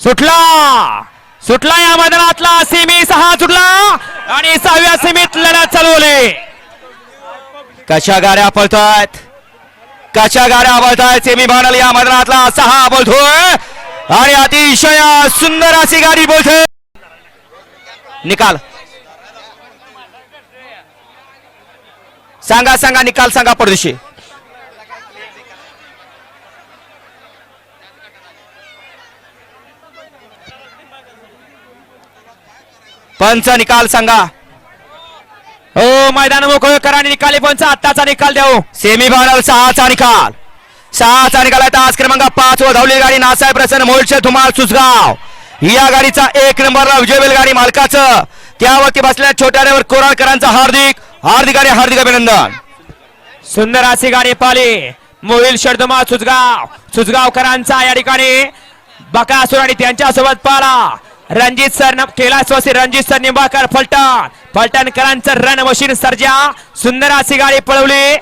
सुटला! सुटला या मैदानातला सेमी सहा सुटला आणि सहाव्या सेमीत लढत चालवले. कशा गाड्या पळतायत? कशा गाड्या पळतायत? सेमी फायनल या मैदानातला सहा बोलतोय आणि अतिशय सुंदर अशी गाडी बोलतोय. निकाल. सांगा सांगा निकाल सांगा परदेशी पंच निकाल सांगा. हो मैदान मोकळ करा आणि निकाली पंच. आत्ताचा निकाल देऊ. सेमी फायनल सहाचा निकाल. सहाचा निकाल आहे आज क्रमांक पाच व धावली गाडी नासाहेब प्रसन्न मोलशे धुमाळ सुसगाव या गाडीचा एक नंबरला विजय गाडी मालकाचं. त्यावरती बसलेल्या छोट्या ड्रायव्हर कोराळकरांचा हार्दिक हार्दिक आणि हार्दिक अभिनंदन. सुंदर अशी गाडी पाली. मोहिल शर्दमा सुजगाव. सुजगावकरांचा या ठिकाणी बकासूर आणि त्यांच्यासोबत पाला. रणजित सर न- कैलासवासी रणजित सर निंबाळकर फलटण. फलटणकरांचं रणवशीर मशीन सर्जा. सुंदर अशी गाडी पळवली.